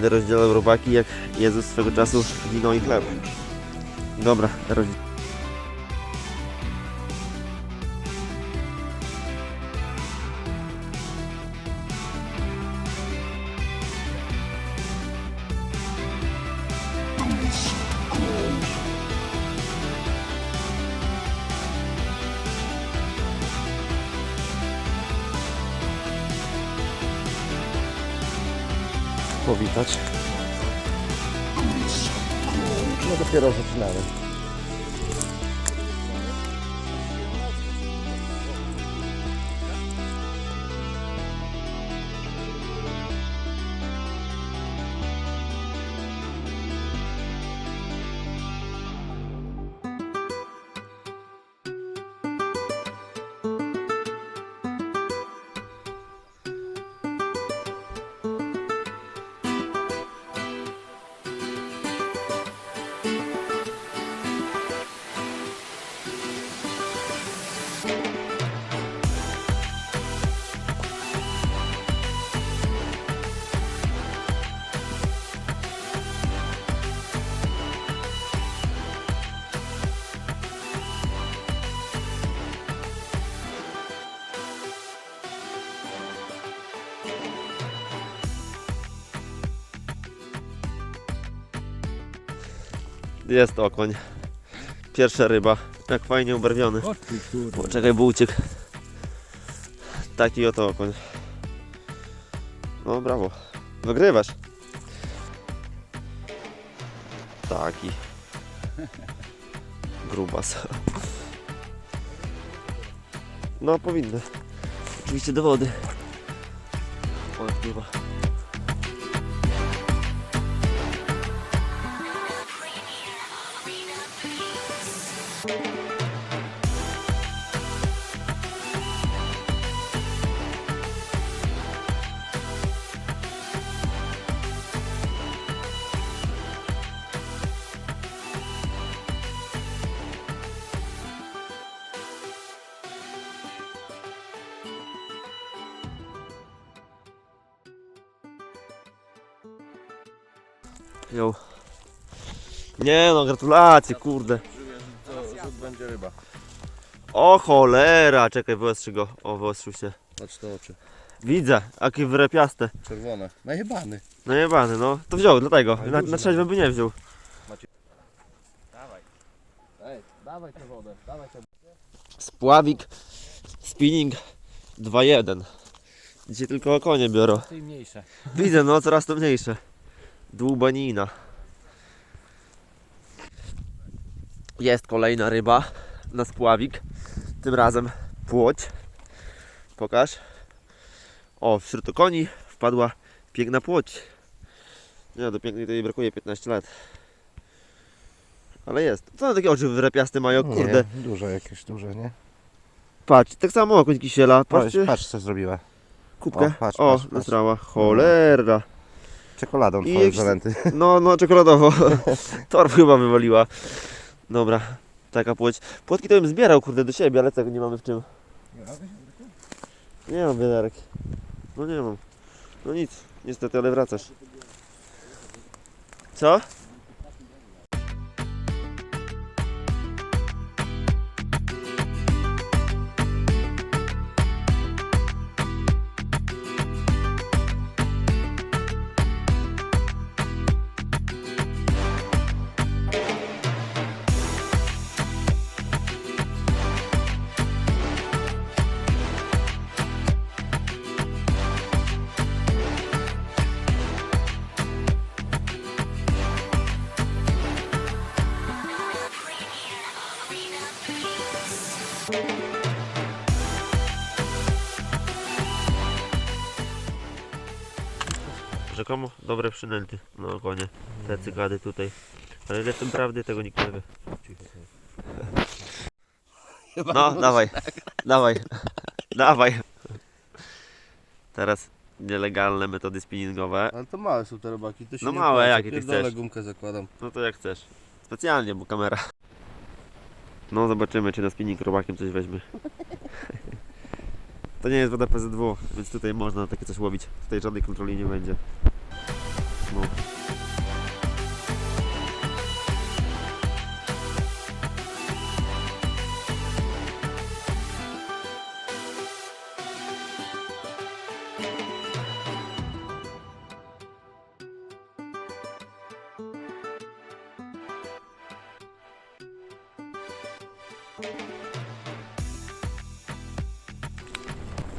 Będę rozdzielał robaki jak Jezus swego czasu wino i chleb. Dobra, roz... powitać. No dopiero zaczynamy. Jest okoń. Pierwsza ryba. Jak fajnie ubarwiony. O ty kurwa. Poczekaj, bo uciekł. Taki oto okoń. No brawo. Wygrywasz. Taki. Grubas. No powinny. Oczywiście do wody. O, jak Jo. Nie no, gratulacje, kurde. Rzut będzie ryba. O cholera, czekaj, wyostrzy go. O, wyostrzył się. Patrz te oczy. Widzę, jakie wyrepiaste. Czerwone. Najebany. No jebany, no. To wziął, dlatego. Ale Na, duży, na trzeźwym by nie wziął. Ej, dawaj tę wodę, dawaj tę Spławik, spinning 2-1. Dzisiaj tylko konie biorą. Mniejsze. Widzę, no coraz to mniejsze. Dłubanina. Jest kolejna ryba na spławik. Tym razem płoć. Pokaż. O, wśród koni wpadła piękna płoć. Nie, do pięknej to jej brakuje 15 lat. Ale jest. Co one takie oczy wyrapiaste mają, kurde. Nie, duże jakieś, duże, nie? Patrz, tak samo okoń kisiela. Patrz, Patrzcie, patrz co zrobiła. kubkę. o, patrz, o, patrz, patrz. nasrała. Cholera. Czekoladą I twoje. No, no, czekoladowo. Torb chyba wywaliła. Dobra, taka płoć. Płotki to bym zbierał, kurde, do siebie, ale tego nie mamy w czym. Nie mam wiaderek. No nie mam. No nic, niestety, ale wracasz. Co? Dobre przynęty na ogonie. Te cygady tutaj. Ale ile tym prawdy, tego nikt nie wie. No, dawaj, dawaj, dawaj. Teraz nielegalne metody spinningowe. Ale to małe są te robaki, to się No nie małe, opłaca. jakie ty Pierdolę chcesz? gumkę zakładam. No to jak chcesz. Specjalnie, bo kamera. No zobaczymy, czy na spinning robakiem coś weźmie. To nie jest woda PZW, więc tutaj można takie coś łowić. Tutaj żadnej kontroli nie będzie.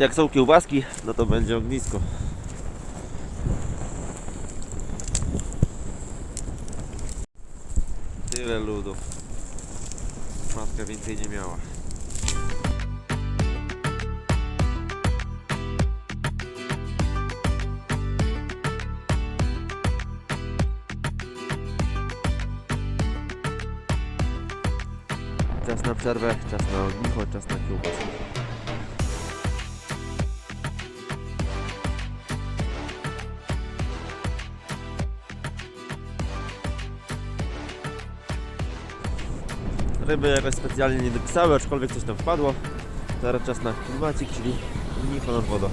Jak są kiełbaski, no to będzie ognisko. Tyle ludów. Matka więcej nie miała. Czas na przerwę, czas na ognicho, czas na kiełbaskę. Ryby jakoś specjalnie nie dopisały, aczkolwiek coś tam wpadło. Teraz czas na klimacik, czyli ognicho nad wodą.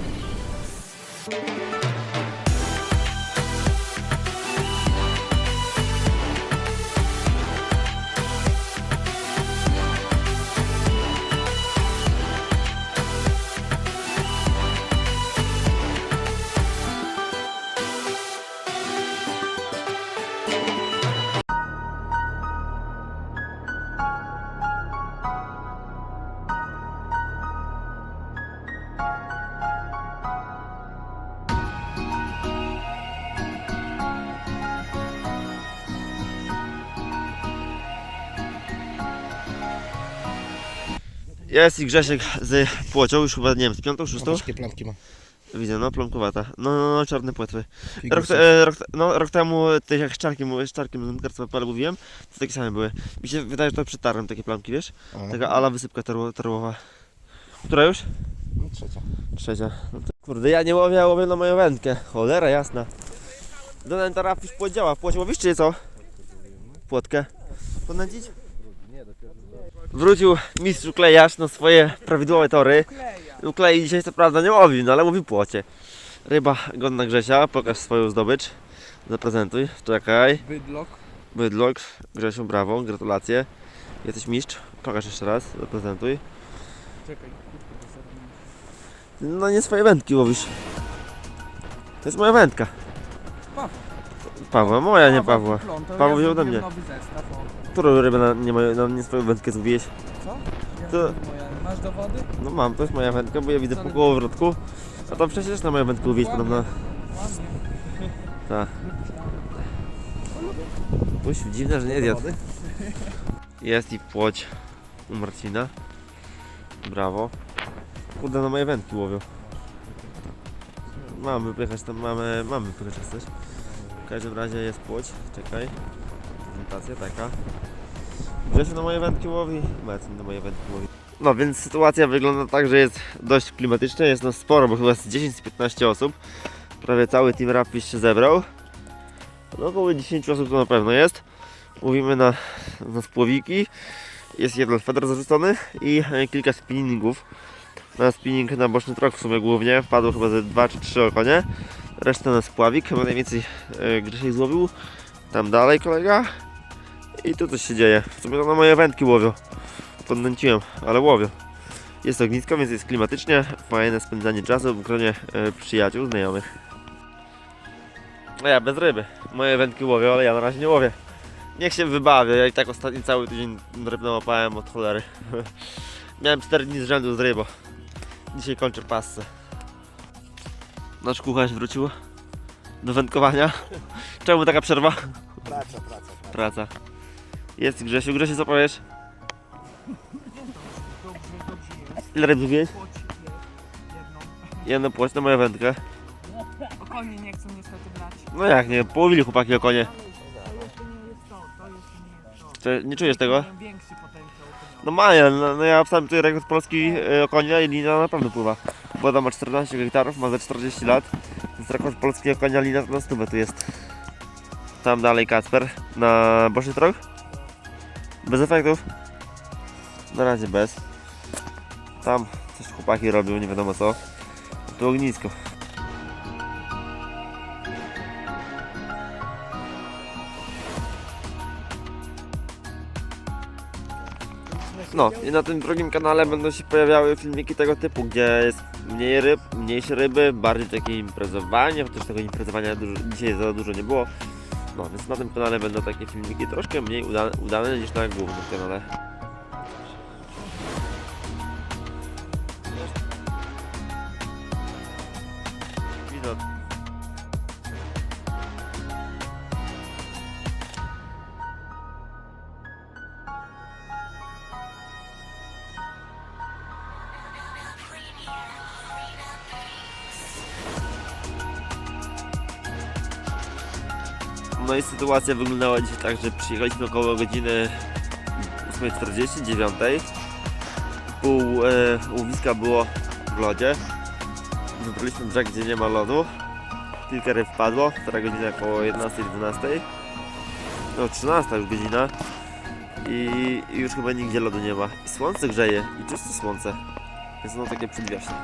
Jest i Grzesiek z płocią, już chyba nie wiem, z piątą, szóstą? Takie plamki ma. Widzę, no plomkowata. No, no, no czarne płetwy. Rok, e, rok, no, rok temu ty jak z czarkiem, z Pale mówiłem, to takie same były. Mi się wydaje, że to przed tarem takie plamki, wiesz? A, Taka ala wysypka tarło- tarłowa. Która już? no, trzecia. Trzecia. No to, kurde, ja nie łowię, a łowię na moją wędkę. Cholera jasna. Donen teraz już płot działa. Płoć łowisz czy co? Płotkę. Podnęcić? Wrócił mistrz uklejarz na swoje prawidłowe tory. Uklei dzisiaj co prawda nie łowił, no ale łowi płocie. Ryba godna Grzesia, pokaż swoją zdobycz. Zaprezentuj, czekaj. Bydlok. Bydlok, Grzesiu, brawo, gratulacje. Jesteś mistrz, pokaż jeszcze raz, zaprezentuj. Czekaj. No nie swoje wędki łowisz. To jest moja wędka. Pawła. Pawła, moja, nie Pawła. Paweł wziął ode mnie. Nowy zestaw, o. Którą rybę na nie, moją, na nie swoją wędkę złowiłeś? Co? Ja To- to... moja. Masz dowody? No mam, to jest moja wędka, bo ja widzę po kołowrotku. A to przecież na moją wędkę łowiłeś podobno. Ładnie. Tak. Puść, dziwne, że nie zjadł. Jest i płoć u Marcina. Brawo. Kurde, na moje wędki łowią. Mamy wypychać tam, mamy, mamy wypychać coś. W każdym razie jest płoć, czekaj. Prezentacja taka. Grzesiu na moje wędki łowi, na moje wędki łowi. No więc sytuacja wygląda tak, że jest dość klimatycznie, jest nas sporo, bo chyba z 10-15 osób. Prawie cały Team Rapis się zebrał. No około 10 osób to na pewno jest. Mówimy na, na spłowiki. Jest jeden feder zarzucony i e, kilka spinningów. Na spinning na boczny trok w sumie głównie. Wpadło chyba ze 2 czy 3 okonie. Resztę na spławik. Chyba najwięcej e, Grzesiek złowił. Tam dalej kolega. I tu coś się dzieje. W sumie to na moje wędki łowią. Podnęciłem, ale łowią. Jest ognisko, więc jest klimatycznie. Fajne spędzanie czasu w gronie e, przyjaciół, znajomych. No ja bez ryby. Moje wędki łowią, ale ja na razie nie łowię. Niech się wybawię, ja i tak ostatni cały tydzień ryb nałapałem od cholery. Miałem 4 dni z rzędu z rybą. Dzisiaj kończę pasce. Nasz kucharz wrócił do wędkowania. Czemu taka przerwa? Praca, praca. Praca. Jest Grzesiu. Grzesiu, co powiesz? Ile ryb jest jedną. Płoć na moją wędkę. O konie nie chcą niestety brać. No jak nie, połowili chłopaki o konie. To jeszcze nie jest to, to jeszcze nie jest to. Czy nie czujesz tego? Mają większy potencjał. No mają, no, no ja wstałem tutaj rekord Polski e, o konia i lina na pewno pływa. Woda ma 14 hektarów, ma ze 40 lat. Więc rekord Polski o konia lina na stówę tu jest. Tam dalej Kacper na boczny trog. Bez efektów. Na razie bez. Tam coś chłopaki robią, nie wiadomo co. Tu ognisko. No, i na tym drugim kanale będą się pojawiały filmiki tego typu, gdzie jest mniej ryb, mniejsze ryby, bardziej takie imprezowanie, chociaż tego imprezowania dużo, dzisiaj za dużo nie było. No, więc na tym kanale będą takie filmiki troszkę mniej udane, udane niż na głównym kanale. Widok. I sytuacja wyglądała dzisiaj tak, że przyjechaliśmy około godziny 8.40, 9. Pół e, łowiska było w lodzie. Wybraliśmy brzeg, gdzie nie ma lodu. Kilka ryb wpadło, która godzina około 11-12. No 13 już godzina. I, I już chyba nigdzie lodu nie ma. I słońce grzeje, i czyste słońce. Jest ono takie przedwiośnie.